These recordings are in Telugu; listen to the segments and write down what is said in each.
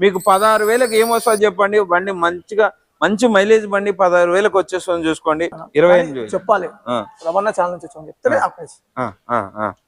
మీకు పదహారు వేలకు ఏం వస్తుంది చెప్పండి? బండి మంచిగా మంచి మైలేజ్ బండి పదహారు వేలకు వచ్చేస్తుంది చూసుకోండి. ఇరవై ఎనిమిది. చెప్పాలి. రమణ ఛానల్ నుంచి చెప్తే.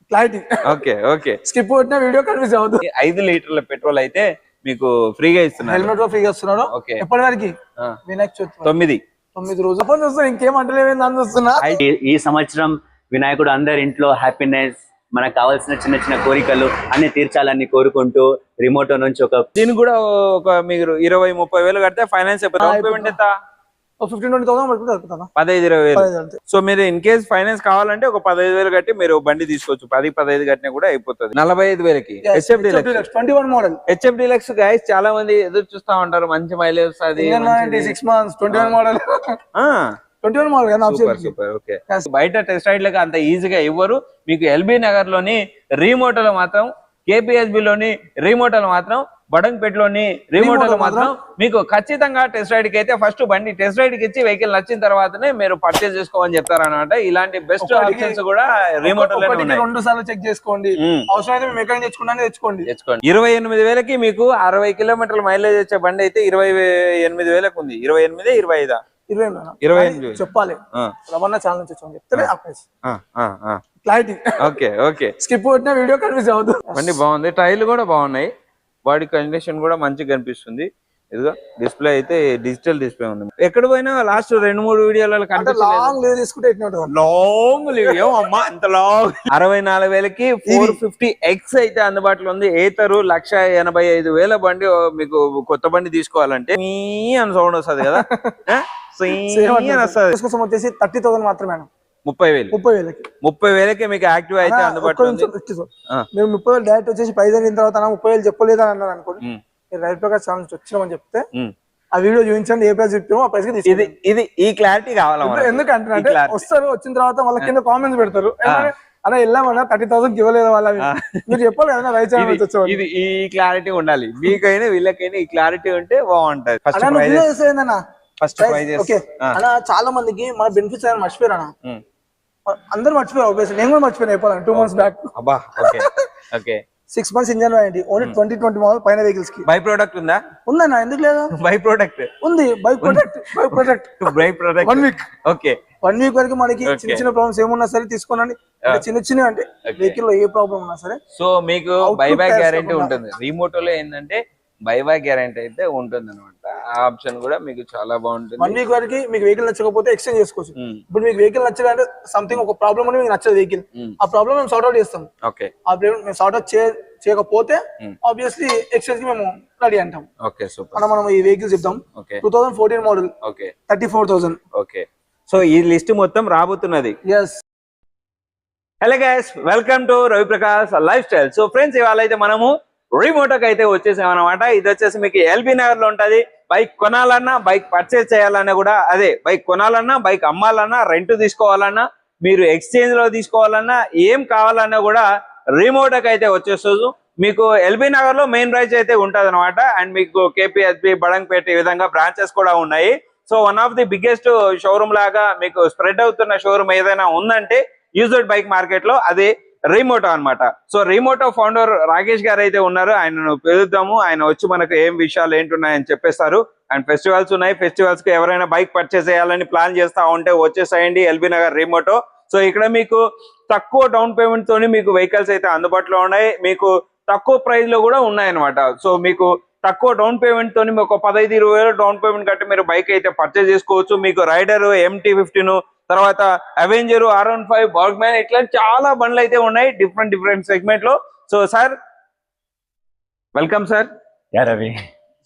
Clarity okay okay. స్కిప్ కొట్టిన వీడియో కన్ఫ్యూజ్ అవ్వదు. ఈ ఐదు లీటర్ల పెట్రోల్ అయితే మీకు ఫ్రీగా ఇస్తున్నారు. హెల్మెట్ ఫ్రీగా ఇస్తున్నారు ఓకే. ఎప్పటి వరకు? ఆ, వినాయక చవితి. తొమ్మిది. తొమ్మిది రోజులు ఇంకేం అంటలేమేంది అని చూస్తున్నా ఈ- ఈ సంవత్సరం వినాయకుడు అందరి ఇంట్లో హ్యాపీనెస్ మనకు కావాల్సిన చిన్న చిన్న కోరికలు అన్ని తీర్చాలని కోరుకుంటూ రిమోట్ నుంచి ఒక దీనికి కూడా ఒక మీరు ఇరవై ముప్పై వేలు కడితే ఫైనాన్స్ అయిపోతుంది. డౌన్ పేమెంట్ ఎంత? ఫిఫ్టీన్ ట్వంటీ థౌసండ్ పడుతుంది అనుకుంటున్నా పదహైదు ఇరవై వేలు. సో మీరు ఇన్ కేస్ ఫైనాన్స్ కావాలంటే ఒక పదహైదు వేలు కట్టి మీరు బండి తీసుకోవచ్చు. పది పదహైదు కట్టినా కూడా అయిపోతుంది. నలభై ఐదు వేలకి. HF deluxe twenty one model HF deluxe guys చాలా మంది ఎదురు చూస్తా ఉంటారు. మంచి మైలేజ్ వస్తుంది six months twenty one model twenty one model కదా సూపర్ సూపర్ ఓకే. బయట టెస్ట్ రైడ్లకు అంత ఈజీగా ఇవ్వరు. మీకు ఎల్బీ నగర్లోని రీమోటల్ మాత్రం కేపీఎస్బి లోని రీమోటల్ మాత్రం బడంగ్పేటలోని రీమోటల్ మాత్రం మీకు ఖచ్చితంగా టెస్ట్ రైడ్కి అయితే ఫస్ట్ బండి టెస్ట్ రైడ్కి ఇచ్చి వెహికల్ నచ్చిన తర్వాతనే మీరు పర్చేస్ చేసుకోమని చెప్తారన్నమాట. ఇలాంటి బెస్ట్ ఆప్షన్స్ కూడా ఉన్నాయి. రెండు సార్లు చెక్ చేసుకోండి. అవసరం మెకానిక్ తెచ్చుకోండి. తెచ్చుకోండి. ఇరవై ఎనిమిది వేలకి మీకు అరవై కిలోమీటర్ల మైలేజ్ వచ్చే బండి అయితే ఇరవై ఎనిమిది వేలకు ఉంది. ఇరవై ఎనిమిది ఇరవై ఐదా? ఇరవై. ఇరవై ఎనిమిది. చెప్పాలి. రమణ ఛానల్ నుంచి చెప్తే. Clarity okay okay. స్కిప్ కొట్టిన వీడియో కన్ఫ్యూజ్ అవ్వదు బండి బాగుంది. టైర్లు కూడా బాగున్నాయి. బాడీ కండిషన్ కూడా మంచిగా కనిపిస్తుంది. ఇదిగో డిస్ప్లే అయితే డిజిటల్ డిస్ప్లే ఉంది. ఎక్కడ పోయినా లాస్ట్ రెండు మూడు వీడియోలలో కనిపించలేదు. లాంగ్ లీవ్ తీసుకుంటే లాంగ్ లివ్ అమ్మా అంత లాంగ్ అరవై నాలుగు వేలకి ఫోర్ ఫిఫ్టీ ఎక్స్ అయితే అందుబాటులో ఉంది. ఏతరు లక్ష ఎనభై ఐదు వేల బండి మీకు కొత్త బండి తీసుకోవాలంటే మీ అని సౌండ్ వస్తుంది కదా. కోసం వచ్చేసి థర్టీ థౌసండ్ మాత్రమే. ముప్పై వేలు. ముప్పై వేలకి. ముప్పై వేలకే మీకు యాక్టివ్ అయితే అందుబాటులో. మీరు ముప్పై వేలు డైరెక్ట్ వచ్చేసి పైసలు అయిన తర్వాత ముప్పై వేలు చెప్పలేదు అని అన్నారు అనుకోండి. రైట్ ప్రకాష్ ఛానల్ వచ్చినామని చెప్తే. ఆ వీడియో చూపించండి ఏ ప్రైస్ చెప్తామో ఆ ప్రైస్ ఇది ఇది ఈ క్లారిటీ కావాలా? ఎందుకంటే. వస్తారు వచ్చిన తర్వాత వాళ్ళ కింద కామెంట్స్ పెడతారు. అన్న వెళ్ళామన్నా థర్టీ థౌసండ్ ఇవ్వలేదు వాళ్ళ మీరు చెప్పాలి కదా రైట్ ఛానల్ ఇది ఈ క్లారిటీ ఉండాలి. మీకైనా వీళ్ళకైనా ఈ క్లారిటీ ఉంటే బాగుంటది. ఫస్ట్ అన్న అన్న ఓకే అన్న చాలా మందికి మన బెనిఫిట్స్ అని మర్చిపోయారు అన్న. అందరూ మర్చిపోయారు obviously. నేను కూడా మర్చిపోయాను చెప్పాలని టూ మంత్స్ బ్యాక్ అబ్బా okay okay six months engine warranty only twenty twenty model పైన వెహికల్స్కి. బై ప్రోడక్ట్ ఉందా ఉందన్న ఎందుకు లేదు? బై ప్రోడక్ట్ ఉంది. Bike product bike product by product one week okay one week వరకు మనకి చిన్న చిన్న ప్రాబ్లమ్స్ ఏమున్నా సరే తీసుకోనండి. చిన్న చిన్న అంటే వెహికల్లో ఏ ప్రాబ్లం ఉన్నా సరే సో మీకు బై బ్యాక్ గ్యారంటీ. ఉంటుంది. రిమోట్లో ఏంటంటే బై బ్యాక్ గ్యారంటీ అయితే ఉంటుంది అనమాట ఆ ఆప్షన్ కూడా మీకు చాలా వన్ బాగుంటుంది వీక్ వరకు మీకు వెహికల్ నచ్చకపోతే ఎక్స్చేంజ్ చేసుకోవచ్చు. ఇప్పుడు మీకు వెహికల్ నచ్చదంటే సంథింగ్ ఒక ప్రాబ్లం అని మీకు నచ్చదు వెహికల్ ఆ ప్రాబ్లం మేము సార్ట్ అవుట్ చేస్తాం. ఓకే. ఆ ప్రాబ్లం మేము సార్ట్ అవుట్ చేయకపోతే. ఆబ్వియస్లీ ఎక్స్చేంజ్కి మేము రెడీ అంటాం. Okay super. మనం మనం ఈ వెహికల్ చెప్తాం okay. Two thousand fourteen model okay. Thirty four thousand okay. So ఈ లిస్ట్ మొత్తం రాబోతున్నది. Yes hello guys welcome to Ravi Prakash lifestyle so friends ఇవాళ అయితే మనము రిమోటోకి అయితే వచ్చేసామన్నమాట. ఇది వచ్చేసి మీకు ఎల్బీ నగర్లో ఉంటది. బైక్ కొనాలన్నా బైక్ పర్చేస్ చేయాలన్నా కూడా అదే బైక్ కొనాలన్నా బైక్ అమ్మాలన్నా రెంట్ తీసుకోవాలన్నా మీరు ఎక్స్చేంజ్లో తీసుకోవాలన్నా ఏం కావాలన్నా కూడా రిమోటోకి అయితే వచ్చేస్తుంది. మీకు ఎల్బీ నగర్లో మెయిన్ బ్రాంచ్ అయితే ఉంటుంది అనమాట అండ్ మీకు కేపీఎస్బి బడంగపేట ఈ విధంగా బ్రాంచెస్ కూడా ఉన్నాయి. So one of the biggest showroom లాగా మీకు స్ప్రెడ్ అవుతున్న షోరూమ్ ఏదైనా ఉందంటే యూజ్డ్ బైక్ మార్కెట్లో అది రీమోటో అన్నమాట. సో రీమోటో ఫౌండర్ రాకేష్ గారు అయితే ఉన్నారు ఆయనను పిలుద్దాము ఆయన వచ్చి మనకు ఏం విషయాలు ఏంటున్నాయని చెప్పేస్తారు. అండ్ ఫెస్టివల్స్ ఉన్నాయి ఫెస్టివల్స్కి ఎవరైనా బైక్ పర్చేస్ చేయాలని ప్లాన్ చేస్తా ఉంటే వచ్చేసేయండి ఎల్బీ నగర్ రీమోటో. సో ఇక్కడ మీకు తక్కువ డౌన్ పేమెంట్ తోని మీకు వెహికల్స్ అయితే అందుబాటులో ఉన్నాయి. మీకు తక్కువ ప్రైస్లో కూడా ఉన్నాయన్నమాట. సో మీకు తక్కువ డౌన్ పేమెంట్ తోని మీకు ఒక పదహైదు ఇరవై వేలు డౌన్ పేమెంట్ కట్టి మీరు బైక్ అయితే పర్చేస్ చేసుకోవచ్చు. మీకు రైడర్ ఎంటీ ఫిఫ్టీన్ తర్వాత అవెంజర్ ఆర్ వన్ ఫైవ్ బాగ్మ్యాన్ ఇట్లా చాలా బండ్లు అయితే ఉన్నాయి. డిఫరెంట్ డిఫరెంట్ సెగ్మెంట్లో. So sir welcome sir yeah Ravi.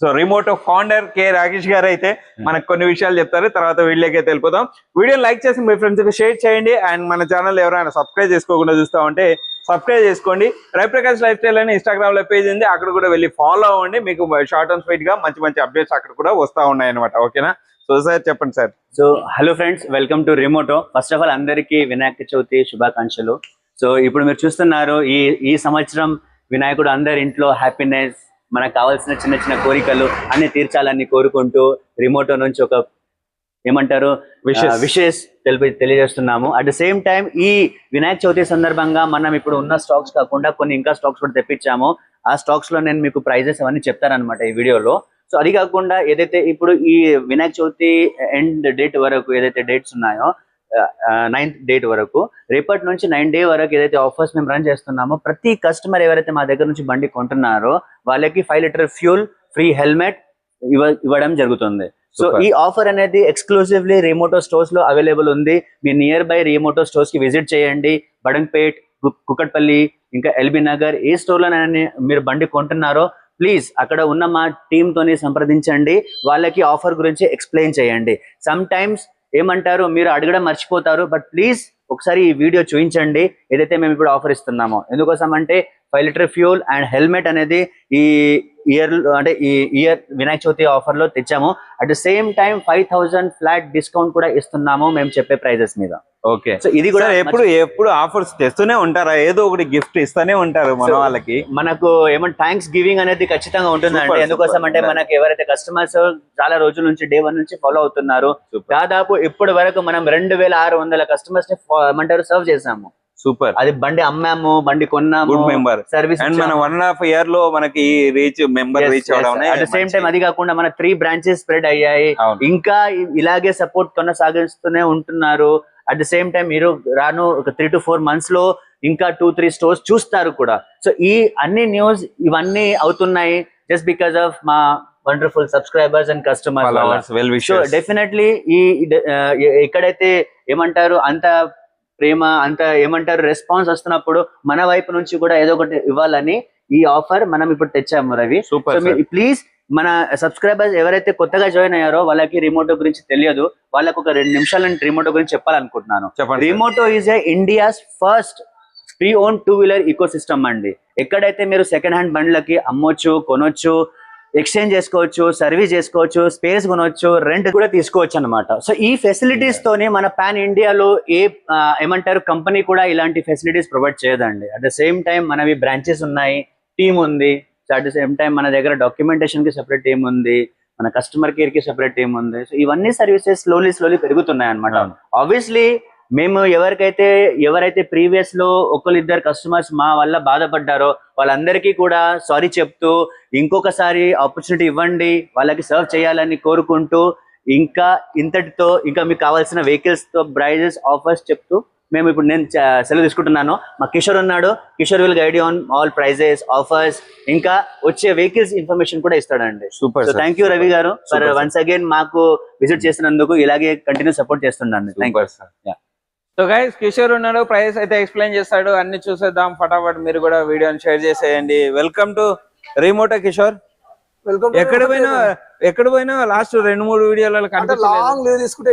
So remote founder K Rakesh garu అయితే మనకు కొన్ని విషయాలు చెప్తారు. తర్వాత వీడియోకి అయితే వెళ్ళిపోదాం. వీడియో లైక్ చేసి మీ ఫ్రెండ్స్కి షేర్ చేయండి. అండ్ మన ఛానల్ ఎవరైనా సబ్స్క్రైబ్ చేసుకోకుండా చూస్తా ఉంటే సబ్స్క్రైబ్ చేసుకోండి. రవిప్రకాష్ లైఫ్ స్టైల్ అని ఇన్స్టాగ్రామ్లో పేజ్ ఉంది. అక్కడ కూడా వెళ్ళి ఫాలో అవ్వండి. మీకు షార్ట్ అండ్ స్వీట్గా మంచి మంచి అప్డేట్స్ అక్కడ కూడా వస్తా ఉన్నాయి అనమాట ఓకేనా సో సార్ చెప్పండి sir. So hello friends welcome to Remoto first of all అందరికీ వినాయక చవితి శుభాకాంక్షలు. సో ఇప్పుడు మీరు చూస్తున్నారు ఈ ఈ సంవత్సరం వినాయకుడు అందరి ఇంట్లో హ్యాపీనెస్ మనకు కావాల్సిన చిన్న చిన్న కోరికలు అన్ని తీర్చాలని కోరుకుంటూ రిమోటో నుంచి ఒక ఏమంటారు. విషెస్ తెలిపి తెలియజేస్తున్నాము. అట్ ద సేమ్ టైం ఈ వినాయక చవితి సందర్భంగా మనం ఇప్పుడు ఉన్న స్టాక్స్ కాకుండా కొన్ని ఇంకా స్టాక్స్ కూడా తెప్పించాము. ఆ స్టాక్స్లో నేను మీకు ప్రైజెస్ అవన్నీ చెప్తానన్నమాట ఈ వీడియోలో. సో అది కాకుండా ఏదైతే ఇప్పుడు ఈ వినాయక చవితి ఎండ్ డేట్ వరకు ఏదైతే డేట్స్ ఉన్నాయో నైన్త్ డేట్ వరకు రేపటి నుంచి నైన్ డే వరకు ఏదైతే ఆఫర్స్ మేము రన్ చేస్తున్నామో ప్రతి కస్టమర్ ఎవరైతే మా దగ్గర నుంచి బండి కొంటున్నారో వాళ్ళకి five litre fuel free helmet ఇవ్వ ఇవ్వడం జరుగుతుంది. సో. ఈ ఆఫర్ అనేది ఎక్స్క్లూసివ్లీ రిమోటో స్టోర్స్లో అవైలబుల్ ఉంది. మీ నియర్ బై రిమోటో స్టోర్స్కి విజిట్ చేయండి. బడంగ్పేట్ కు- కుకట్పల్లి ఇంకా ఎల్బీ నగర్ ఏ స్టోర్లో మీరు బండి కొంటున్నారో ప్లీజ్ అక్కడ ఉన్న మా టీమ్ సంప్రదించండి. వాళ్ళకి ఆఫర్ గురించి ఎక్స్ప్లెయిన్ చేయండి. సమ్ టైమ్స్ ఏమంటారు మీరు అడగడం మర్చిపోతారు బట్ ప్లీజ్ ఒకసారి ఈ వీడియో చూపించండి ఏదైతే మేము ఇప్పుడు ఆఫర్ ఇస్తున్నామో. ఎందుకోసం అంటే five litre fuel and helmet అనేది ఈ ఇయర్ అంటే ఈ ఇయర్ వినాయక చవితి ఆఫర్లో తెచ్చాము. At the same time five thousand flat discount కూడా ఇస్తున్నాము మేము చెప్పే ప్రైజెస్ మీద. ఓకే. సో ఇది కూడా ఎప్పుడు ఎప్పుడు ఆఫర్స్ తెస్తూనే ఉంటారా? ఏదో ఒకటి గిఫ్ట్ ఇస్తూనే ఉంటారు మన వాళ్ళకి మనకు ఏమంటే థ్యాంక్స్ గివింగ్ అనేది ఖచ్చితంగా ఉంటుందండి. ఎందుకోసం. అంటే మనకి ఎవరైతే కస్టమర్స్ చాలా రోజుల నుంచి డే వన్ నుంచి ఫాలో అవుతున్నారు. దాదాపు ఇప్పటి వరకు మనం రెండు వేల ఆరు వందల కస్టమర్స్ని ఏమంటారు సర్వ్ చేసాము సూపర్ అది బండి అమ్మాము బండి కొన్నాము గుడ్ మెంబర్ సర్వీస్ అండ్ మన వన్ అండ్ హాఫ్ ఇయర్లో మనకి రీచ్ మెంబర్ రీచ్ అవడం అట్ ద సేమ్ టైం అది కాకుండా మన త్రీ బ్రాంచెస్ స్ప్రెడ్ అయ్యాయి. ఇంకా ఇలాగే సపోర్ట్ కొనసాగిస్తూనే ఉంటున్నారు. అట్ ద సేమ్ టైం మీరు రాను ఒక త్రీ టు ఫోర్ మంత్స్లో ఇంకా టూ త్రీ స్టోర్స్ చూస్తారు కూడా. సో ఈ అన్ని న్యూస్ ఇవన్నీ అవుతున్నాయి జస్ట్ బికాస్ ఆఫ్ మా wonderful subscribers and customers definitely ఈ ఎక్కడైతే ఏమంటారు అంత ప్రేమ అంత ఏమంటారు రెస్పాన్స్ వస్తున్నప్పుడు మన వైపు నుంచి కూడా ఏదో ఒకటి ఇవ్వాలని ఈ ఆఫర్ మనం ఇప్పుడు తెచ్చాము రవి. ప్లీజ్ మన సబ్స్క్రైబర్స్ ఎవరైతే కొత్తగా జాయిన్ అయ్యారో వాళ్ళకి రిమోటో గురించి తెలియదు వాళ్ళకు ఒక రెండు నిమిషాలు నేను రిమోటో గురించి చెప్పాలనుకుంటున్నాను. Remoto is a India's first pre own two wheeler ecosystem అండి. ఎక్కడైతే మీరు సెకండ్ హ్యాండ్ బండ్లకి అమ్మొచ్చు కొనొచ్చు ఎక్స్చేంజ్ చేసుకోవచ్చు సర్వీస్ చేసుకోవచ్చు స్పేస్ కొనవచ్చు రెంట్ కూడా తీసుకోవచ్చు అనమాట సో ఈ ఫెసిలిటీస్ తోని మన పాన్ ఇండియాలో ఏ ఏమంటారు కంపెనీ కూడా ఇలాంటి ఫెసిలిటీస్ ప్రొవైడ్ చేయదండి. అట్ ద సేమ్ టైం మనవి బ్రాంచెస్ ఉన్నాయి టీమ్ ఉంది. So at the same time మన దగ్గర డాక్యుమెంటేషన్కి సెపరేట్ టీమ్ ఉంది మన కస్టమర్ కేర్కి సెపరేట్ టీమ్ ఉంది. సో ఇవన్నీ సర్వీసెస్ స్లోలీ స్లోలీ పెరుగుతున్నాయి అనమాట. ఆబ్వియస్లీ మేము ఎవరికైతే ఎవరైతే ప్రీవియస్లో ఒకరిద్దరు కస్టమర్స్ మా వల్ల బాధపడ్డారో వాళ్ళందరికీ కూడా సారీ చెప్తూ ఇంకొకసారి ఆపర్చునిటీ ఇవ్వండి వాళ్ళకి సర్వ్ చేయాలని కోరుకుంటూ ఇంకా ఇంతటితో ఇంకా మీకు కావాల్సిన వెహికల్స్తో ప్రైజెస్ ఆఫర్స్ చెప్తూ మేము ఇప్పుడు నేను సెలవు తీసుకుంటున్నాను. మా కిషోర్ ఉన్నాడు. Kishore will guide on all prices offers ఇంకా వచ్చే వెహికల్స్ ఇన్ఫర్మేషన్ కూడా ఇస్తాడండి. Super thank you Ravi garu. For sir. Once again మాకు విజిట్ చేసినందుకు ఇలాగే continue support చేస్తుండండి thank you sir so guys Kishore ఉన్నాడు ప్రైస్ అయితే ఎక్స్ప్లెయిన్ చేస్తాడు అన్ని చూసేద్దాం ఫటాఫట్ మీరు కూడా వీడియోని షేర్ చేసేయండి. Welcome to Remoto Kishore. Welcome ఎక్కడ పోయినా ఎక్కడ పోయినా లాస్ట్ రెండు మూడు వీడియోలలో లాంగ్ లీవ్ తీసుకుంటే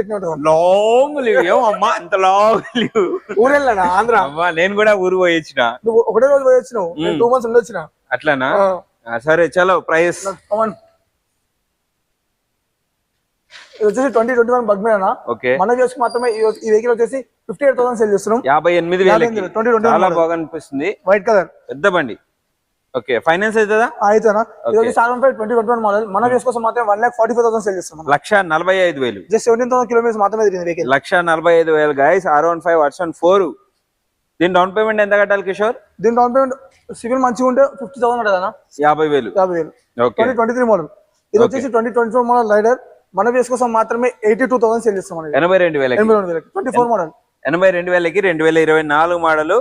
లాంగ్ లీవ్ అమ్మా అంత లాంగ్ లీవ్ ఊరు వెళ్ళాడా ఆంధ్ర? అమ్మా నేను కూడా ఊరు పోయి వచ్చిన. నువ్వు ఒకటే రోజు పోయి వచ్చినావు నేను టూ మంత్స్ ఉండొచ్చిన. అట్లానా? సరే చలో ప్రైస్ ఇది వచ్చేసి ట్వంటీ ట్వంటీ వన్ బగ్మేనా ఓకే మన వ్యూస్ మాత్రమే ఈ వెహికల్ వచ్చేసి ఫిఫ్టీ ఎయిట్ థౌసండ్ సేల్ చేస్తున్నాం. యాభై ఎనిమిది 20, 21 చాలా. బాగా అనిపిస్తుంది వైట్ కలర్ పెద్ద బండి. ఓకే ఫైనాన్స్ అవుతుందా? అయితేనా ఇది five twenty twenty one model మన వ్యూస్ కోసం మాత్రం one lakh forty five thousand sale చేస్తున్నాం లక్ష నలభై ఐదు వేలు. జస్ట్ సెవెంటీన్ థౌసండ్ కిలోమీటర్స్ మాత్రమే తిరిగింది వెహికల్ లక్ష నలభై ఐదు వేలు guys R one five version four దీని డౌన్ పేమెంట్ ఎంత కట్టాలి కిషోర్? దీని డౌన్ పేమెంట్ సివిల్ మంచిగా ఉంటే ఫిఫ్టీ థౌసండ్ ఉంటుందా యాభై వేలు. యాభై వేలు. ట్వంటీ ట్వంటీ త్రీ మోడల్ ఇది వచ్చేసి twenty twenty four model Raider మన వ్యూస్ కోసం మాత్రమే ఎయిటీ టూ థౌసండ్ సేల్ చేస్తాం ఎనభై రెండు వేలకి. ఎనభై రెండు వేలకి. Twenty four model. ఎనభై రెండు వేలకి రెండు వేల ఇరవై నాలుగు మోడల్.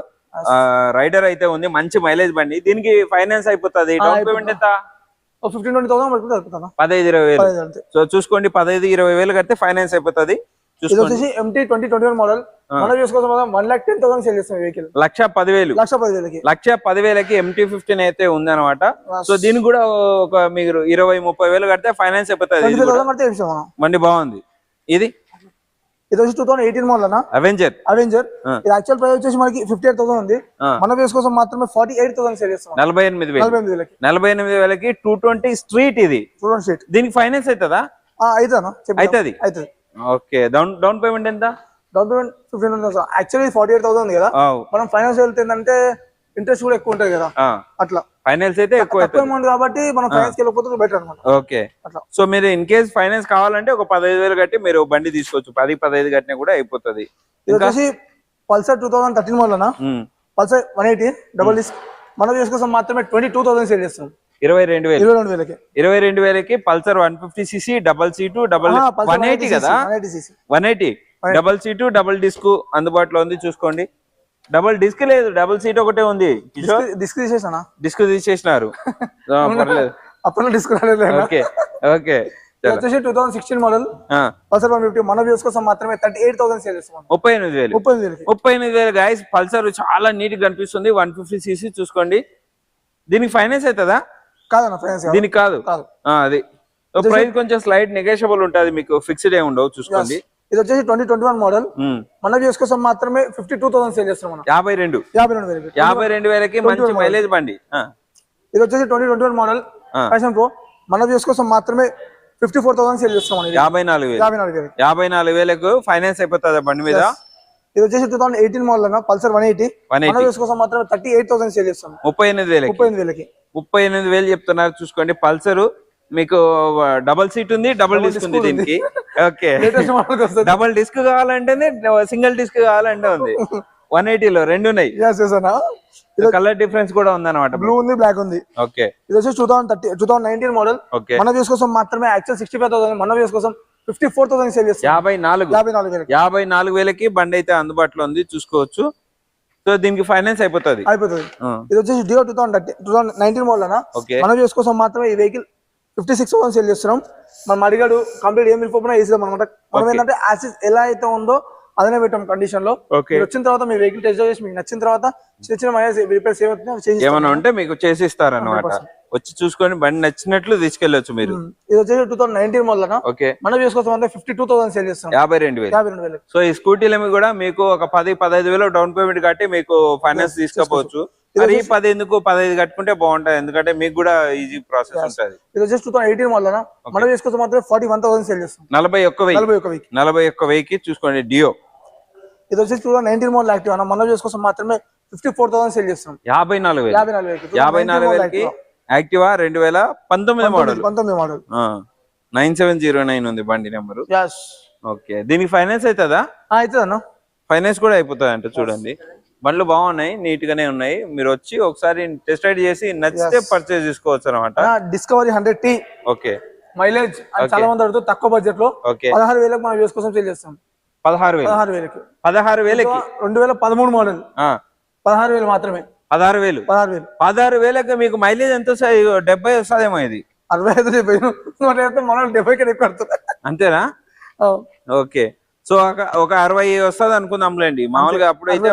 రైడర్ అయితే ఉంది మంచి మైలేజ్ బండి. దీనికి ఫైనాన్స్ అయిపోతుంది డౌన్ పేమెంట్ ఎంత? ఫిఫ్టీన్ ట్వంటీ థౌసండ్ పడుతుంది అయిపోతుందా పదహైదు ఇరవై వేలు. సో చూసుకోండి పదహైదు ఇరవై వేలు కడితే ఫైనాన్స్ అయిపోతుంది. చూసుకోండి. MT twenty twenty one model మన వ్యూస్ కోసం one lakh ten thousand sale చేస్తాం వెహికల్ లక్ష పదివేలు. లక్ష పది వేలకి లక్ష పదివేలకి ఎంటీ ఫిఫ్టీన్ అయితే ఉంది అనమాట సో దీనికి కూడా ఒక మీరు ఇరవై ముప్పై వేలు కడితే ఫైనాన్స్ అయిపోతుంది. ట్వంటీ బండి బాగుంది. ఇది? ఇది వచ్చి టూ థౌసండ్ ఎయిటీన్ మోడల్ అన్న? Avenger Avenger. ఇది యాక్చువల్ ప్రైస్ వచ్చేసి మనకి ఫిఫ్టీ ఎయిట్ థౌసండ్ ఉంది. మన వ్యూస్ కోసం మాత్రమే ఫార్టీ ఎయిట్ థౌసండ్ సేల్ చేస్తాం నలభై ఎనిమిది వేలు. నలభై ఎనిమిది వేలకి. నలభై ఎనిమిది వేలకి టూ ట్వంటీ స్ట్రీట్ ఇది. చూడండి షీట్ దీనికి ఫైనాన్స్ అవుతుందా? అవుతుందా అవుతుంది. అవుతుంది. ఓకే. డౌన్ డౌన్ పేమెంట్ ఎంత? Down payment fifteen thousand actually forty eight thousand కదా. మనం ఫైనాన్స్ వెళ్తే ఏంటంటే ఇంట్రెస్ట్ కూడా ఎక్కువ ఉంటుంది కదా. అట్లా. ఫైనాన్స్ అయితే ఎక్కువ అమౌంట్ కాబట్టి మనం ఫైనాన్స్ వెళ్ళకపోతే బెటర్ అనమాట ఓకే. అట్లా. సో మీరు ఇన్ కేస్ ఫైనాన్స్ కావాలంటే ఒక పదహైదు వేలు కట్టి మీరు బండి తీసుకోవచ్చు. పది పదహైదు కట్టినా కూడా అయిపోతుంది. ఇది వచ్చేసి Pulsar two thousand thirteen model um, Pulsar one eighty double disc మన కోసం మాత్రమే ట్వంటీ టూ థౌసండ్ సేల్ చేస్తాం. ఇరవై రెండు వేలు. ఇరవై రెండు వేలకి. ఇరవై రెండు వేలకి Pulsar one fifty CC double seat double one eighty కదా? CC one eighty double seat double disc అందుబాటులో ఉంది చూసుకోండి. డబల్ డిస్క్ లేదు డబుల్ సీట్ ఒకటే ఉంది. డిస్క్ తీసేసానా? డిస్క్ తీసేసినారు. అప్పుడు డిస్క్ ఓకే ఓకే. వచ్చేసి two thousand sixteen model Pulsar one fifty. మన వ్యూస్ కోసం మాత్రమే థర్టీ ఎయిట్ థౌసండ్ సేల్ చేస్తాం ముప్పై ఎనిమిది వేలు. ముప్పై ఎనిమిది వేలకి. ముప్పై ఎనిమిది వేలు గాయస్ పల్సర్ చాలా నీట్గా కనిపిస్తుంది. వన్ ఫిఫ్టీ సీసీ చూసుకోండి. దీనికి ఫైనాన్స్ అవుతుందా? కాదన్న ఫైనాన్స్ దీనికి కాదు. అది. ప్రైస్ కొంచెం స్లైడ్ నెగోషియబుల్ ఉంటుంది మీకు ఫిక్స్డ్ ఏ ఉండవు చూసుకోండి. ఇది వచ్చేసి ట్వంటీ ట్వంటీ వన్ మోడల్. మన వ్యూస్ కోసం మాత్రమే ఫిఫ్టీ టూ థౌసండ్ సేల్ చేస్తాం మనం. యాభై రెండు. యాభై రెండు వేలకి. యాభై రెండు వేలకి మంచి మైలేజ్ బండి. ఇది వచ్చేసి twenty twenty one model. Passion Pro మన వ్యూస్ కోసం మాత్రమే ఫిఫ్టీ ఫోర్ థౌసండ్ సేల్ చేస్తాం మనం ఇది. యాభై నాలుగు వేలు. యాభై నాలుగు వేలకి. యాభై నాలుగు వేలకు ఫైనాన్స్ అయిపోతుంది బండి మీద? ఇది వచ్చేసి two thousand eighteen model Pulsar one eighty 180. మన వ్యూస్ కోసం మాత్రమే థర్టీ ఎయిట్ థౌసండ్ సేల్ చేస్తాం ముప్పై ఎనిమిది వేలకి. ముప్పై ఎనిమిది వేలకి. ముప్పై ఎనిమిది వేలు చెప్తున్నారు చూసుకోండి. పల్సర్ మీకు డబల్ సీట్ ఉంది డబుల్ డిస్క్ ఉంది. దీనికి. ఓకే. లేటెస్ట్ మోడల్ వస్తుంది. డబల్ డిస్క్ కావాలంటేనే సింగిల్ డిస్క్ కావాలంటే ఉంది. వన్లో రెండు ఉన్నాయి. కలర్ డిఫరెన్స్ కూడా ఉందన్నమాట. బ్లూ ఉంది బ్లాక్ ఉంది. ఓకే. ఇది వచ్చేసి two thousand thirty two thousand nineteen model okay. మన వ్యూస్ కోసం మాత్రమే యాక్చువల్ సిక్స్టీ ఫైవ్ థౌసండ్ మన వ్యూస్ కోసం ఫిఫ్టీ ఫోర్ థౌసండ్ సేల్ చేస్తాం. యాభై నాలుగు. యాభై నాలుగు వేలకి. యాభై నాలుగు వేలకి బండి అయితే అందుబాటులో ఉంది చూసుకోవచ్చు. సో దీనికి ఫైనాన్స్ అయిపోతుంది. అయిపోతుంది. ఇది వచ్చేసి Dio two thousand thirty two thousand nineteen model అన్న. ఓకే. మన వ్యూస్ కోసం మాత్రమే ఈ vehicle fifty six thousand sale చేస్తున్నాం. మనం అడిగాడు కంప్లీట్ ఏం వెళ్ళిపోయినా వేసేదాం అనమాట. మనం. ఏంటంటే యాసిస్ ఎలా అయితే ఉందో అదనే పెట్టాం కండిషన్లో వచ్చిన తర్వాత మీ వెహికల్ టెస్ట్ చేసి మీకు నచ్చిన తర్వాత చిన్న చిన్న మైనస్ రిపేర్స్ ఏమైనా ఉంటే మీకు చేసి ఇస్తారన్నమాట వచ్చి చూసుకొని బండి నచ్చినట్లు తీసుకెళ్ళొచ్చు మీరు. ఇది వచ్చేసి two thousand nineteen model okay. మన కోసం అంటే ఫిఫ్టీ టూ థౌసండ్ సేల్ చేస్తున్నాం. యాభై రెండు వేలు. యాభై రెండు వేలకి సో ఈ స్కూటీలమి కూడా మీకు ఒక పది పదహైదు వేలు డౌన్ పేమెంట్ కట్టి మీకు ఫైనాన్స్ తీసుకోపోవచ్చు. మరి పది ఎందుకు పదహైదు కట్టుకుంటే బాగుంటది. ఎందుకంటే మీకు కూడా ఈజీ ప్రాసెస్ ఉంటది. ఇది వచ్చేసి టూ థౌసండ్ ఎయిటీన్ అన్న మన కోసం మాత్రం ఫార్టీ వన్ థౌసండ్ సేల్ చేస్తాం. నలభై ఒక్క వెయ్యి. నలభై ఒక వెయ్యి. నలభై ఒక్క వెయ్యికి చూసుకోండి డియో ఇది వచ్చేసి two thousand nineteen model Activa అన్న. మన వ్యూస్ కోసం మాత్రమే ఫిఫ్టీ ఫోర్ థౌసండ్ సేల్ చేస్తాం. యాభై నాలుగు వేలు. యాభై నాలుగు వేలకి యాభై నాలుగు వేలకి యాక్టివా? రెండు వేల పంతొమ్మిది మోడల్ పంతొమ్మిది model nine seven zero nine ఉంది బండి నెంబరు. ఓకే. దీనికి ఫైనాన్స్ అవుతుందా? అవుతుంది అన్న ఫైనాన్స్ కూడా అయిపోతుంది అంట చూడండి బండ్లు బాగున్నాయి నీట్ గానే ఉన్నాయి. మీరు వచ్చి ఒకసారి టెస్ట్ రైడ్ చేసి నచ్చితే పర్చేస్ చేసుకోవచ్చు అనమాట Discovery hundred T okay. Mileage చాలా మంది అడుగుతూ తక్కువ బడ్జెట్లో పదహారు వేలకు మనం వ్యూస్ కోసం సేల్ చేస్తాం. పదహారు వేలు. పదహారు వేలకి. పదహారు వేలకి. రెండు వేల పదమూడు మోడల్ పదహారు వేలు మాత్రమే. పదహారు వేలు. పదహారు వేలు. పదహారు వేలకు మీకు మైలేజ్ ఎంత వస్తుంది డెబ్బై వస్తుందేమో ఇది. అరవై ఐదు డెబ్బై. మనం డెబ్బై కి ఎక్కువ పడుతుంది అంతేనా? ఓకే. సో ఒక ఒక అరవై వస్తుంది అనుకుందాంలేండి. మామూలుగా అప్పుడైతే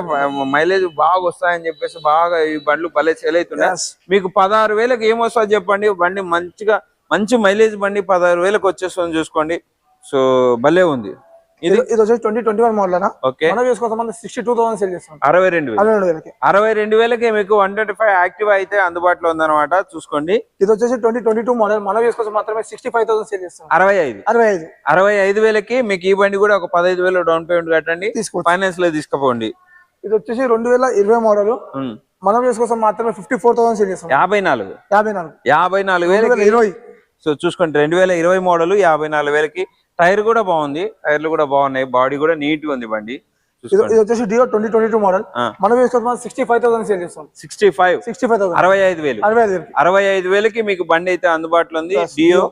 మైలేజ్ బాగా వస్తాయని చెప్పేసి బాగా ఈ బండ్లు భలే సేల్ అవుతున్నాయి. మీకు పదహారు వేలకు ఏం వస్తుంది చెప్పండి. బండి మంచిగా మంచి మైలేజ్ బండి పదహారు వేలకు వచ్చేస్తుంది చూసుకోండి. సో భలే ఉంది. ఇది ఇది వచ్చేసి twenty twenty one model okay. మన సిక్స్టీ టూ థౌసండ్ సేల్ చేస్తాం. అరవై రెండు అరవై రెండు వేలకి. అరవై రెండు వేలకి మీకు వన్ ట్వంటీ ఫైవ్ యాక్టివ్ అయితే అందుబాటులో ఉందన్నమాట. చూసుకోండి. ఇది వచ్చేసి ట్వంటీ ట్వంటీ టూ మోడల్. మన వ్యూస్ కోసం మాత్రమే సిక్స్టీ ఫైవ్ థౌసండ్ సేల్ చేస్తాం. అరవై ఐదు. అరవై ఐదు. అరవై ఐదు వేలకి మీకు ఈ బండి కూడా ఒక పదహైదు వేలు డౌన్ పేమెంట్ కట్టండి. ఫైనాన్స్లో తీసుకుపోండి. ఇది వచ్చేసి రెండు వేల ఇరవై మోడల్. మన వ్యూస్ కోసం మాత్రమే ఫిఫ్టీ ఫోర్ థౌసండ్ సేల్ చేస్తాం. యాభై నాలుగు. యాభై నాలుగు. యాభై నాలుగు వేల వేలకి ఇరవై. సో చూసుకోండి రెండు వేల ఇరవై మోడల్ యాభై నాలుగు వేలకి టైర్ కూడా బాగుంది. టైర్లు కూడా బాగున్నాయి. బాడీ కూడా నీట్గా ఉంది బండి. ఇది వచ్చేసి Dio twenty twenty two model. మన సిక్స్టీ ఫైవ్ థౌసండ్ సేల్ చేస్తాం sixty five sixty five thousand అరవై ఐదు వేలు. అరవై ఐదు అరవై ఐదు వేలకి మీకు బండి అయితే అందుబాటులో ఉంది. డియో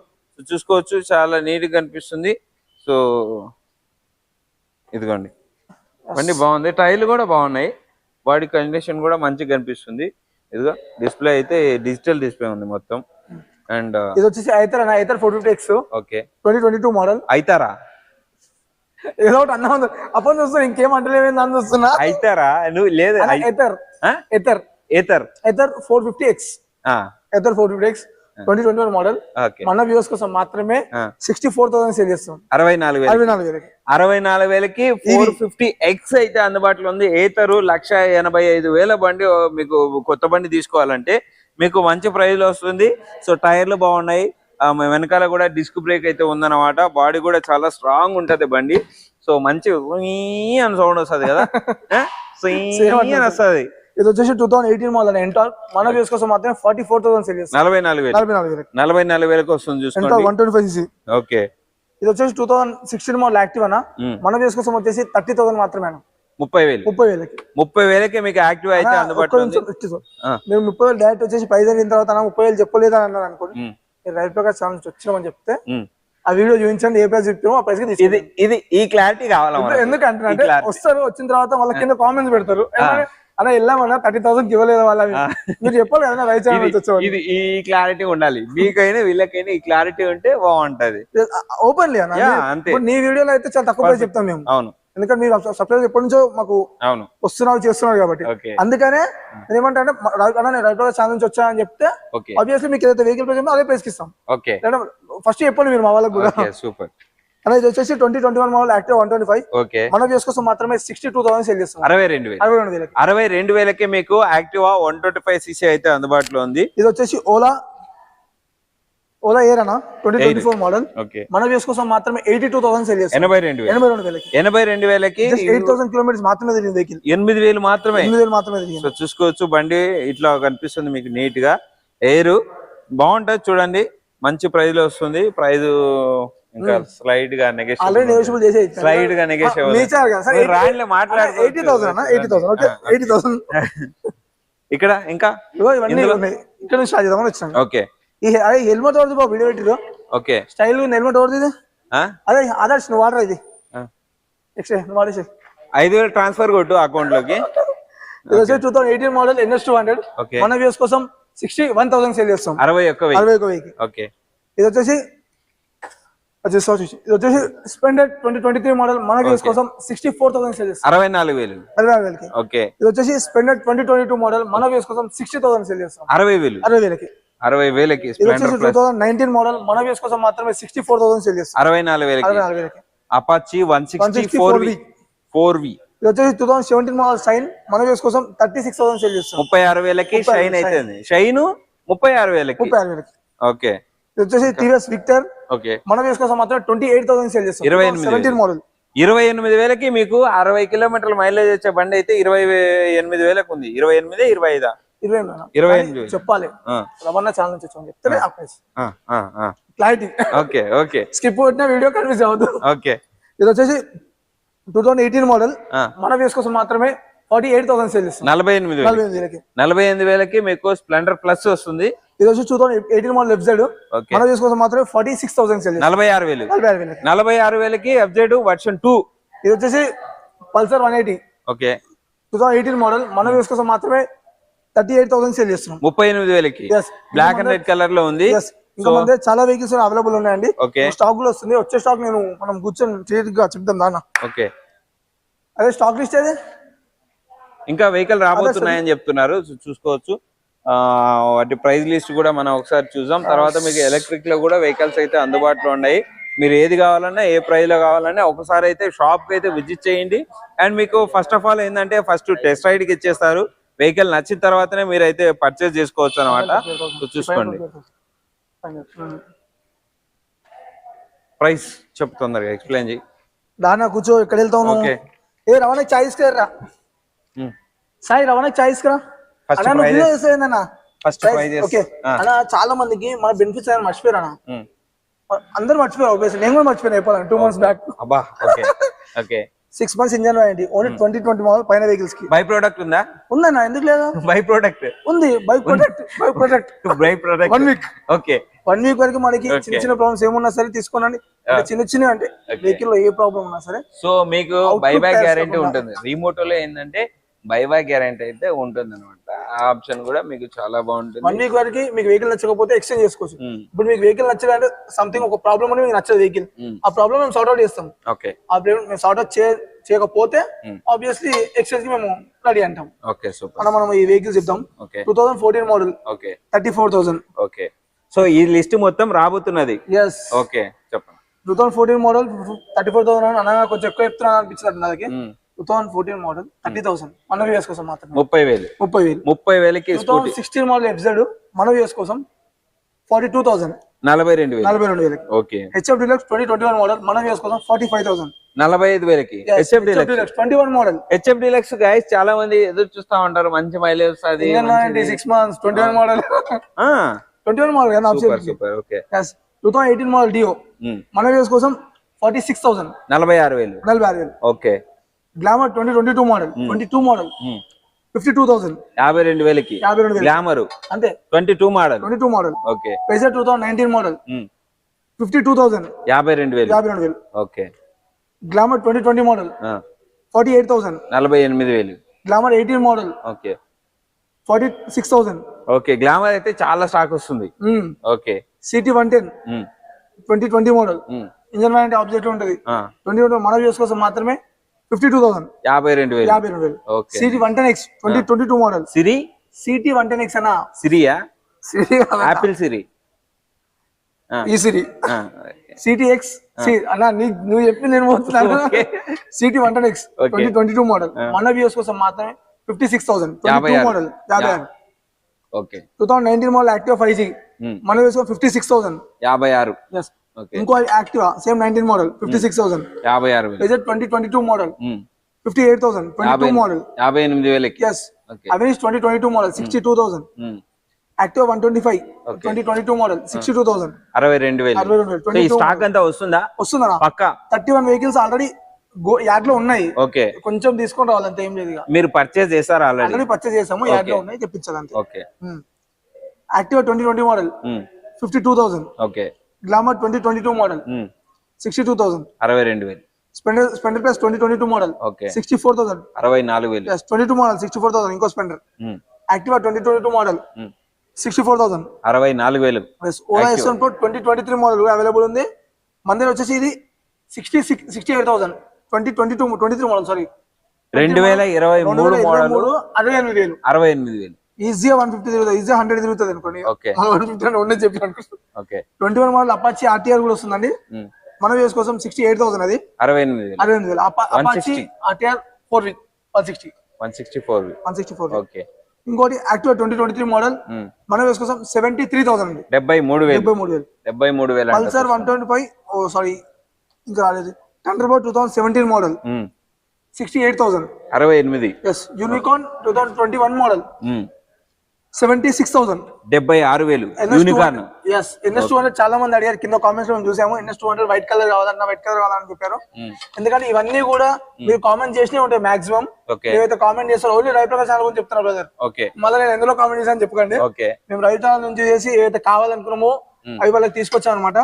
చూసుకోవచ్చు. చాలా నీట్గా కనిపిస్తుంది. సో ఇదిగోండి. బండి బాగుంది. టైర్లు కూడా బాగున్నాయి. బాడీ కండిషన్ కూడా మంచిగా కనిపిస్తుంది. ఇదిగో డిస్ప్లే అయితే డిజిటల్ డిస్ప్లే ఉంది మొత్తం. అండ్ ఇది వచ్చేసి ఐతర్ అన్న Ather four fifty X. Okay. Twenty twenty two model. అయితారా ఏదో ఒకటి అన్నా అప్పుడు చూస్తున్నా ఇంకేం అంటలేమేంది అని చూస్తున్నా. అయితారా నువ్వు లేదు అయి- Ather? Ather. Ather. Four fifty X. ఆ, Ather four fifty X. Twenty twenty one model. మన వ్యూస్ కోసం మాత్రమే. సిక్స్టీ ఫోర్ థౌసండ్ సేల్ చేస్తాం అరవై నాలుగు వేలు అరవై నాలుగు వేలకి. అరవై నాలుగు వేలకి ఫోర్ ఫిఫ్టీ ఎక్స్ అయితే అందుబాటులో ఉంది. ఏతరు లక్ష ఎనభై ఐదు వేల బండి మీకు కొత్త బండి తీసుకోవాలంటే మీకు మంచి ప్రైస్లో వస్తుంది. సో టైర్లు బాగున్నాయి. వెనకాల కూడా డిస్క్ బ్రేక్ అయితే ఉందన్నమాట. బాడీ కూడా చాలా స్ట్రాంగ్ ఉంటది బండి. సో మంచి అని సౌండ్ వస్తుంది కదా? అని వస్తుంది. ఇది వచ్చేసి two thousand eighteen model Ntorq మన వ్యూస్ కోసం మాత్రమే ఫార్టీ ఫోర్ థౌసండ్ సేల్ నలభై నాలుగు వేలు. నలభై నాలుగు వేలకి. నలభై నాలుగు వేలకు వస్తుంది Ntorq one twenty five CC okay. ఇది వచ్చేసి two thousand sixteen model Activa అన్న. మన వ్యూస్ కోసం వచ్చేసి థర్టీ థౌసండ్ మాత్రమే అన్న. ముప్పై వేలు. ముప్పై వేలకి. ముప్పై వేలకి మీకు యాక్టివ్ అయితే అందుబాటులో. మేము ముప్పై వేలు డైరెక్ట్ వచ్చేసి ప్రైజ్ అయిన తర్వాత ముప్పై వేలు చెప్పలేదు అని అన్నారు అనుకోండి. రైట్ ప్రకాష్ ఛానల్ వచ్చినామని చెప్తే. ఆ వీడియో చూపించండి ఏ ప్రైస్ చెప్తామో ఆ ప్రైస్ ఇది ఇది ఈ క్లారిటీ కావాలా? ఎందుకంటే. వస్తారు వచ్చిన తర్వాత వాళ్ళ కింద కామెంట్స్ పెడతారు. అన్న వెళ్ళామన్నా థర్టీ థౌసండ్ ఇవ్వలేదు వాళ్ళ మీరు చెప్పాలి కదా రైట్ ఛానల్ ఇది- ఈ క్లారిటీ ఉండాలి. మీకైనా వీళ్ళకైనా ఈ క్లారిటీ ఉంటే బాగుంటది. ఓపెన్లీ అన్న అంతే. నీ వీడియోలో అయితే చాలా తక్కువ చెప్తాం మేము. అవును. ఎందుకంటే మీరు సబ్స్క్రైబ్ ఎప్పటి నుంచో మాకు అవును. వస్తున్నారు చేస్తున్నారు కాబట్టి. అందుకనే నేను ఏమంటా అంటే మ- రా- అన్న నేను రైట్ ఛానల్ నుంచి వచ్చానని చెప్తే ఓకే. ఆబ్వియస్లీ మీకు ఏదైతే వెహికల్ ప్రైస్ అదే ప్రైస్ ఇస్తాం. ఫస్ట్ చెప్పండి మీరు మా వాళ్ళకి కూడా. సూపర్. అలా ఇది వచ్చేసి twenty twenty one model Activa one twenty five okay. మన వ్యూస్ కోసం మాత్రమే సిక్స్టీ టూ థౌసండ్ సేల్ చేస్తాం. అరవై రెండు వేలు. అరవై రెండు వేలకి. అరవై రెండు వేలకి మీకు Activa one twenty five CC అయితే అందుబాటులో ఉంది. ఇది వచ్చేసి ఓలా ఓలా ఎయిర్ అన్న? ట్వంటీ ట్వంటీ ఫోర్ మోడల్ మన వ్యూస్ కోసం మాత్రమే ఎయిటీ టూ థౌసండ్ సేల్ చేస్తాం. ఎనభై రెండు ఎనభై రెండు వేలకి. ఎనభై రెండు వేలకి ఎయిట్ థౌసండ్ కిలోమీటర్స్ మాత్రమే తిరిగింది వెహికల్ ఎనిమిది వేలు మాత్రమే. ఎనిమిది వేలు మాత్రమే తిరిగింది. సో చూసుకోవచ్చు బండి ఇట్లా కనిపిస్తుంది మీకు నీట్గా ఎయిర్ బాగుంటది చూడండి. మంచి ప్రైజ్లో వస్తుంది. ప్రైజ్ ఇంకా స్లైడ్గా స్లైడ్గా eighty thousand eighty thousand okay eighty thousand ఇక్కడ ఇంకా? ఇక్కడ నుంచి స్టార్ట్ చేద్దామని వచ్చాను. ఓకే ఎవరిది బాబు? వీడియో పెట్టిరు ఓకే. స్టైల్ హెల్మెట్ ఎవరిది ఇది? ఆ? అదే ఆదర్శ్ నువ్వు వాడరా ఇది. నువ్వు వాడేసి ఐదు వేలు ట్రాన్స్ఫర్ కొట్టు అకౌంట్లోకి ఇది వచ్చి two thousand eighteen model NS two hundred మన వ్యూస్ కోసం సిక్స్టీ వన్ థౌసండ్ సేల్ చేస్తాం. అరవై ఒక్క అరవై ఒక వెయ్యి ఓకే. ఇది వచ్చేసి ఇది వచ్చేసి Splendor twenty twenty three model మన వ్యూస్ కోసం సిక్స్టీ ఫోర్ థౌసండ్ సేల్ చేస్తాం. అరవై నాలుగు వేలు. అరవై ఆరు వేలకి. ఓకే. ఇది వచ్చేసి Splendor twenty twenty two model మన వ్యూస్ కోసం సిక్స్టీ థౌసండ్ సేల్ చేస్తాం. అరవై వేలు. అరవై వేలకి. అరవై వేలకి నైన్టీన్ మోడల్ మన వ్యూస్ కోసం మాత్రమే సిక్స్టీ ఫోర్ థౌసండ్ సేల్ చేస్తాం అరవై నాలుగు వేలకి. Apache one sixty 160 four V 4V. Four V ఇది వచ్చేసి టూ థౌసండ్ సెవెంటీన్ మోడల్ సైన్ మన వ్యూస్ కోసం థర్టీ సిక్స్ థౌసండ్ సేల్ చేస్తాం ముప్పై ఆరు వేలకి షైన్ అయితే షైన్ ముప్పై ఆరు వేలకి. ముప్పై ఆరు వేలకి. ఓకే. ఇది వచ్చేసి టీవీఎస్ విక్టర్ ఓకే. మన వ్యూస్ కోసం మాత్రం ట్వంటీ ఎయిట్ థౌసండ్ సేల్ చేస్తాం ఇరవై ఎనిమిది సెవెంటీన్ మోడల్ ఇరవై ఎనిమిది వేలకి మీకు అరవై కిలోమీటర్ల మైలేజ్ వచ్చే బండి అయితే ఇరవై ఎనిమిది వేలకు ఉంది. ఇరవై ఎనిమిది ఇరవై ఐదా? ఇరవై ఎనిమిది. ఇరవై. చెప్పాలి. రమణ ఛానల్ నుంచి వచ్చామని చెప్తే. Clarity okay okay. స్కిప్ కొట్టిన వీడియో కన్ఫ్యూజ్ అవ్వదు ఓకే. ఇది వచ్చేసి టూ థౌసండ్ ఎయిటీన్ మోడల్ మన వ్యూస్ కోసం మాత్రమే ఫార్టీ ఎయిట్ థౌసండ్ సేల్ నలభై ఎనిమిది నలభై ఎనిమిది వేలకి. మీకు స్ప్లెండర్ ప్లస్ వస్తుంది. ఇది వచ్చి two thousand eighteen model okay. మన వ్యూస్ కోసం మాత్రమే ఫార్టీ సిక్స్ థౌసండ్ సేల్ నలభై ఆరు వేలు. నలభై ఆరు వేలకి. ఎఫ్జెడ్ వర్షన్ టూ ఇది వచ్చేసి Pulsar one eighty okay. Two thousand eighteen model మన వ్యూస్ కోసం మాత్రమే థర్టీ ఎయిట్ థౌసండ్ సేల్ చేస్తున్నాం. ముప్పై ఎనిమిది వేలకి. బ్లాక్ అండ్ రెడ్ కలర్లో ఉంది. ఇంకా మన దగ్గర చాలా వెహికల్స్ అవైలబుల్ ఉన్నాయండి. స్టాక్లో వస్తుంది. వచ్చే స్టాక్ నేను మనం కూర్చొని క్లియర్గా చెప్తాం దాన్న ఓకే అదే స్టాక్ లిస్ట్ ఏది? ఇంకా వెహికల్ రాబోతున్నాయని చెప్తున్నారు. చూసుకోవచ్చు. వాటి ప్రైస్ లిస్ట్ కూడా మనం ఒకసారి చూద్దాం. తర్వాత మీకు ఎలక్ట్రిక్లో కూడా వెహికల్స్ అయితే అందుబాటులో ఉన్నాయి. మీరు ఏది కావాలన్నా ఏ ప్రైస్లో కావాలన్నా ఒకసారి అయితే షాప్కి అయితే విజిట్ చేయండి. అండ్ మీకు ఫస్ట్ ఆఫ్ ఆల్ ఏంటంటే ఫస్ట్ టెస్ట్ రైడ్కి ఇచ్చేస్తారు. వెహికల్ నచ్చిన తర్వాతనే మీరు అయితే పర్చేస్ చేసుకోవచ్చు. అనమాట సో చూసుకోండి. ప్రైస్ చెప్పు తొందరగా ఎక్స్ప్లెయిన్ చేయి దానా కూర్చో ఎక్కడ వెళ్తావు నువ్వు? ఓకే ఏ రవాణా చాయిస్ రా. సాయి రవాణా చాయిస్ నువ్వు. వీడియో చేసేయండి ఫస్ట్ ఓకే చాలా మందికి మన బెనిఫిట్స్ అని మర్చిపోయారు అన్న. అందరూ మర్చిపోయారు. నేను కూడా మర్చిపోయాను అయిపోయాను టూ మంత్స్ బ్యాక్ అబ్బా okay okay six months engine warranty only twenty twenty model పైన వెహికల్స్కి. బై ప్రోడక్ట్ ఉందా ఉందన్న ఎందుకు లేదా? బై ప్రోడక్ట్ ఉంది. Bike product bike product buy product one week okay one week వరకు మనకి చిన్న చిన్న ప్రాబ్లమ్స్ ఏమున్నా సరే తీసుకోనండి. చిన్న చిన్న అంటే వెహికల్లో ఏ ప్రాబ్లం ఉన్నా సరే సో మీకు బైబ్యాక్ test గ్యారంటీ. ఉంటుంది. రిమోటోలో ఏంటంటే బైబ్యాక్ గ్యారంటీ అయితే ఉంటుంది అనమాట ఆ ఆప్షన్ కూడా మీకు చాలా బాగుంటుంది. వన్ వీక్ వరకు మీకు వెహికల్ నచ్చకపోతే ఎక్స్చేంజ్ చేసుకోవచ్చు. ఇప్పుడు మీకు వెహికల్ నచ్చదంటే సంథింగ్ ఒక ప్రాబ్లం అని మీకు నచ్చదు వెహికల్. ఆ ప్రాబ్లం మేము సార్ట్ అవుట్ చేస్తాం. ఓకే. ఆ ప్రాబ్లం మేము సార్ట్ అవుట్ చేయకపోతే. ఆబ్వియస్లీ ఎక్స్చేంజ్కి మేము రెడీ అంటాం. Okay super. మనం మనం ఈ వెహికల్ చెప్తాం okay. Two thousand fourteen model okay. Thirty four thousand okay. So ఈ లిస్ట్ మొత్తం రాబోతున్నది. ఎస్ ఓకే చెప్పండి. Two thousand fourteen model thirty four thousand అనగా కొంచెం ఎక్కువ చెప్తున్నాను అనిపించింది నాకి. Two thousand fourteen model thirty thousand కోసం మాత్రమే. ముప్పై వేలు. ముప్పై వేలు. ముప్పై వేలకి two Scooty thousand sixteen model FZ కోసం ఫార్టీ టూ థౌసండ్ నలభై రెండు వేలు. నలభై రెండు వేలకి okay. HF Deluxe twenty twenty one model కోసం ఫార్టీ ఫైవ్ థౌసండ్ నలభై ఐదు వేలకి. HF Deluxe twenty one model HF Deluxe guys చాలా మంది ఎదురు చూస్తా ఉంటారు. మంచి మైలేజ్ వస్తుంది six months twenty one model twenty one model కదా super super okay two thousand eighteen model Dio కోసం ఫార్టీ సిక్స్ థౌసండ్ నలభై ఆరు వేలు. నలభై ఆరు వేలు. Okay Glamour twenty twenty two model twenty two model. Fifty two thousand యాభై రెండు వేలకి. యాభై రెండు గ్లామర్ అంతే. Twenty two model twenty two model okay. Pacer two thousand nineteen model. Fifty two thousand యాభై రెండు వేలు. యాభై రెండు వేలు. Okay. Glamour twenty twenty model. Forty eight thousand నలభై ఎనిమిది వేలు. Glamour eighteen model okay. Forty six thousand okay Glamour అయితే చాలా స్టాక్ వస్తుంది. Okay. CT one ten. Twenty twenty model. Engine warranty object ఉంటుంది. ట్వంటీ మన వ్యూస్ కోసం మాత్రమే ఫిఫ్టీ టూ థౌసండ్. యాభై రెండు వేలు. యాభై రెండు వేలు. CT one ten X twenty twenty two model Siri CT one ten X అన్న? సిరియా సిటీ యాపిల్ సిరి. ఈ ఆ. సిటీ ఎక్స్ అన్న నువ్వు చెప్పి నేను పోతున్నాను. CT one ten X. Twenty twenty two model మన వ్యూస్ కోసం మాత్రమే ఫిఫ్టీ సిక్స్ థౌసండ్ యాభై ఆరు. మోడల్ యాభై ఆరు. Okay. Two thousand nineteen model Activa five G. మన వ్యూస్ ఫిఫ్టీ సిక్స్ థౌసండ్ యాభై ఆరు. ఇంకో Activa same nineteen model fifty six thousand యాభై ఆరు వేలు. Twenty twenty two model. Fifty eight thousand twenty two model యాభై ఎనిమిది వేలకి. Yes okay Avenis twenty twenty two model sixty two thousand. Activa one twenty five. Twenty twenty two model sixty two thousand అరవై రెండు వేలు. అరవై రెండు వేలు స్టాక్ అంతా వస్తుందా? వస్తుందా పక్కా? థర్టీ వన్ వెహికల్స్ ఆల్రెడీ యాడ్లో ఉన్నాయి. ఓకే. కొంచెం తీసుకొని రావాలి అంత ఏం లేదు మీరు పర్చేస్ చేశారా ఆల్రెడీ ఆల్రెడీ పర్చేస్ చేసాము యాడ్లో. ఉన్నాయి తెప్పించాలి అంతే okay Activa twenty twenty model. Fifty two thousand okay Glamour twenty twenty two model. Sixty two thousand అరవై రెండు వేలు. Splendor Splendor plus twenty twenty two model okay sixty four thousand అరవై నాలుగు వేలు. Twenty two model sixty four thousand ఇంకో Splendor. Activa twenty twenty two model. Sixty four thousand అరవై నాలుగు వేలు. Ola S one pro twenty twenty three model available ఉంది. మన దగ్గర వచ్చేసి ఇది sixty six sixty eight thousand twenty twenty two twenty three model sorry రెండు వేల ఇరవై మూడు మోడల్ మూడు అరవై ఎనిమిది వేలు. అరవై ఎనిమిది వేలు. ఈజీగా వన్ ఫిఫ్టీ తిరుగుతుంది ఈజీగా హండ్రెడ్ తిరుగుతుంది అనుకోండి. వన్ ఫిఫ్టీ ఉండే చెప్పి అనుకుంటున్నాను twenty one model Apache RTR కూడా వస్తుందండి. మన వేస్ కోసం సిక్స్టీ ఎయిట్ థౌసండ్ అది. అరవై ఎనిమిది అరవై ఎనిమిది Apache 160. RTR four V one sixty one sixty four one sixty four okay. ఇంకోటి Activa twenty twenty three model. మన వేస్ కోసం సెవెంటీ త్రీ థౌసండ్ అండి. డెబ్బై మూడు వేలు. డెబ్బై మూడు వేలు. డెబ్బై మూడు వేలు అంట. Pulsar one twenty five oh sorry ఇంకా రాలేదు. Thunderbird two thousand seventeen model. Sixty eight thousand అరవై ఎనిమిది. Yes Unicorn two thousand twenty one model. Seventy six thousand. డెబ్బై ఆరు వేలు. Unicorn yes NS two hundred చాలా మంది అడిగారు కింద కామెంట్స్లో చూసాము NS two hundred white colour కావాలన్నా వైట్ కలర్ కావాలని చెప్పారు. ఉమ్. ఎందుకంటే ఇవన్నీ కూడా మీరు కామెంట్ చేసినవి ఉంటాయి మాక్సిమం ఏవైతే కామెంట్ చేస్తారో ఓన్లీ రైట్ ప్రకాశ్ గురించి చెప్తున్నారు బ్రదర్ ఓకే మళ్ళీ నేను ఎందులో కామెంట్ చేశాను చెప్పకండి. మేము రైట్ నుంచి చేసి ఏవైతే కావాలనుకున్నామో Hmm. అవి వాళ్ళకి తీసుకొచ్చాం అనమాట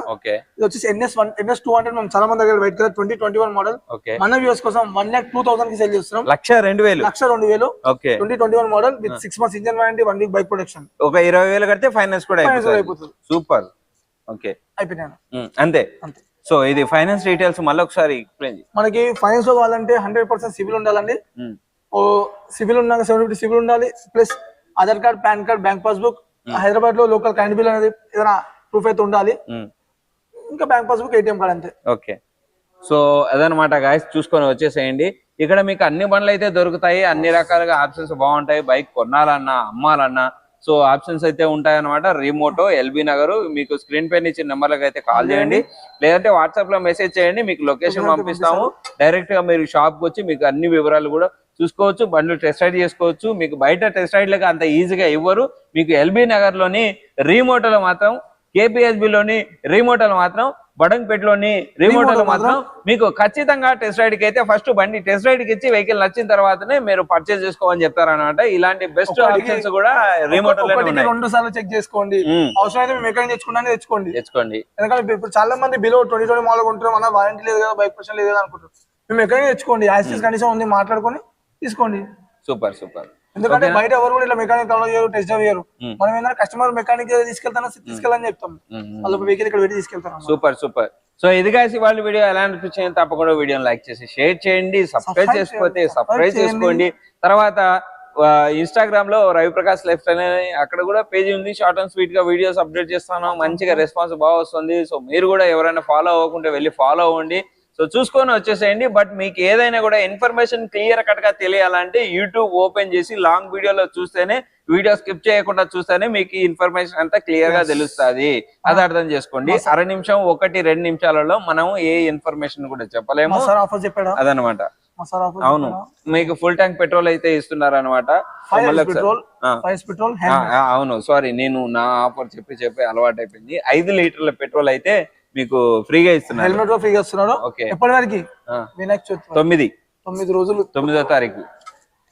ఇది వచ్చేసి NS one NS two hundred మేము చాలా మంది దగ్గర white colour twenty twenty one model మన వ్యూస్ కోసం వన్ ల్యాక్ టూ థౌసండ్కి సెల్ చేస్తున్నాం. లక్ష రెండు వేలు. లక్ష రెండు వేలు. Okay. Twenty twenty one model with six months engine warranty one week bike production ఒక ఇరవై వేలు కడితే ఫైనాన్స్ కూడా అయిపోతుంది. సూపర్ ఓకే అయిపోయినాను ఉమ్, అంతే. అంతే. సో ఇది ఫైనాన్స్ డీటెయిల్స్ మళ్ళీ ఒకసారి ఎక్స్ప్లెయిన్ మనకి ఫైనాన్స్లో కావాలంటే హండ్రెడ్ పర్సెంట్ సివిల్ ఉండాలండి. ఓ సివిల్ ఉన్నాక సెవెన్ ఫిఫ్టీ సివిల్ ఉండాలి. Plus Aadhaar card PAN card bank passbook హైదరాబాద్లో లోకల్ కరెంట్ బిల్ అనేది ఏదైనా ప్రూఫ్ అయితే ఉండాలి. ఇంకా బ్యాంక్ పాస్బుక్ ఏటీఎం కార్డ్ అంతే. ఓకే. సో అదనమాట గాయస్ చూసుకొని వచ్చేసేయండి. ఇక్కడ మీకు అన్ని బండ్లు అయితే దొరుకుతాయి. అన్ని రకాలుగా ఆప్షన్స్ బాగుంటాయి. బైక్ కొనాలన్నా అమ్మాలన్నా. సో ఆప్షన్స్ అయితే ఉంటాయి అనమాట రిమోటో ఎల్బీ నగర్ మీకు స్క్రీన్ పైన ఇచ్చిన నెంబర్లకు అయితే కాల్ చేయండి. లేదంటే వాట్సాప్లో మెసేజ్ చేయండి. మీకు లొకేషన్ పంపిస్తాము. డైరెక్ట్గా మీరు షాప్కి వచ్చి మీకు అన్ని వివరాలు కూడా చూసుకోవచ్చు. బండ్లు టెస్ట్ రైడ్ చేసుకోవచ్చు. మీకు బయట టెస్ట్ రైడ్ లకి అంత ఈజీగా ఇవ్వరు. మీకు ఎల్బీ నగర్లోని రీమోటోలో మాత్రం KPSB లోని రీమోటోలో మాత్రం బడంపేటలోని రీమోటోలో మాత్రం? మీకు ఖచ్చితంగా టెస్ట్ రైడ్కి అయితే ఫస్ట్ బండి టెస్ట్ రైడ్కి ఇచ్చి వెహికల్ నచ్చిన తర్వాతనే మీరు పర్చేస్ చేసుకోమని చెప్తారన్నమాట. ఇలాంటి బెస్ట్ ఆప్షన్స్ కూడా ఉన్నాయి. రెండు సార్లు చెక్ చేసుకోండి. ఉమ్, అవసరం అయితే మేము ఎక్కడ తెచ్చుకున్నా తెచ్చుకోండి. తెచ్చుకోండి. ఎందుకంటే ఇప్పుడు చాలా మంది బిలో ట్వంటీ ట్వంటీ మోడల్ కొంటారు మన వారంటీ లేదు కదా బైక్ క్వశ్చన్ లేదు కదా అనుకుంటారు మేము ఎక్కడైనా తెచ్చుకోండి యాక్సిస్ కండిషన్ ఉంది మాట్లాడుకొని తీసుకోండి. Super super. ఎందుకంటే బయట ఎవరు కూడా ఇట్లా మెకానిక్ టెస్ట్ డ్రైవ్ చేయరు. ఉమ్. మనం ఏంటంటే కస్టమర్ మెకానిక్ తీసుకెళ్తానా తీసుకెళ్ళని చెప్తాం. వాళ్ళు వెహికల్ ఇక్కడ పెట్టి తీసుకెళ్తారు సూపర్ సూపర్ సో ఇది కాసి వాళ్ళ వీడియో ఎలా అనిపించింది తప్పకుండా వీడియోని లైక్ చేసి షేర్ చేయండి సబ్స్క్రైబ్ చేసుకోతే సబ్స్క్రైబ్ చేసుకోండి. తర్వాత ఇన్స్టాగ్రామ్లో రవిప్రకాష్ లైఫ్ స్టైల్ అని అక్కడ కూడా పేజీ ఉంది. షార్ట్ అండ్ స్వీట్గా వీడియోస్ అప్డేట్ చేస్తాను మంచిగా రెస్పాన్స్ బాగా వస్తుంది. సో మీరు కూడా ఎవరైనా ఫాలో అవ్వకుంటే వెళ్ళి ఫాలో అవ్వండి. సో చూసుకొని వచ్చేసేయండి. బట్ మీకు ఏదైనా కూడా ఇన్ఫర్మేషన్ క్లియర్ కట్గా తెలియాలంటే యూట్యూబ్ ఓపెన్ చేసి లాంగ్ వీడియోలో చూస్తేనే వీడియో స్కిప్ చేయకుండా చూస్తేనే మీకు ఈ ఇన్ఫర్మేషన్ అంతా క్లియర్గా తెలుస్తుంది. అది అర్థం చేసుకోండి. అర నిమిషం ఒకటి రెండు నిమిషాలలో మనం ఏ ఇన్ఫర్మేషన్ కూడా చెప్పలేము. అదనమాట. అవును. మీకు ఫుల్ ట్యాంక్ పెట్రోల్ అయితే ఇస్తున్నారు అనమాట అవును. సారీ నేను నా ఆఫర్ చెప్పి చెప్పి అలవాటు అయిపోయింది ఐదు లీటర్ల పెట్రోల్ అయితే మీకు ఫ్రీగా ఇస్తున్నారు. హెల్మెట్ ఫ్రీగా ఇస్తున్నాడు. ఓకే. ఎప్పటి వరకు? వినాయక చవితి. తొమ్మిది. తొమ్మిది రోజులు. తొమ్మిదో తారీఖు.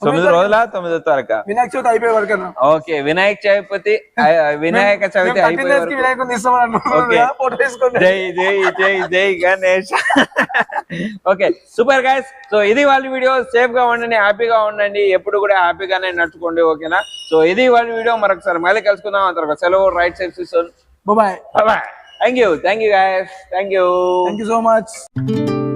తొమ్మిది రోజుల? తొమ్మిదో తారీఖు? వినాయక చవితి అయిపోయే వరకు ఓకే. వినాయక చవితి వినాయక చవితి జై జై జై జై Ganesh. Okay. Super guys so ఇది వాళ్ళ వీడియో. సేఫ్గా ఉండండి హ్యాపీగా ఉండండి. ఎప్పుడు కూడా హ్యాపీగానే నడుచుకోండి ఓకేనా? సో ఇది వాళ్ళ వీడియో. మరొకసారి మళ్ళీ కలుసుకుందాం. తర్వాత సెలవు. రైట్ సైడ్ చూస్తాను bye Thank you. Thank you guys. Thank you. Thank you so much.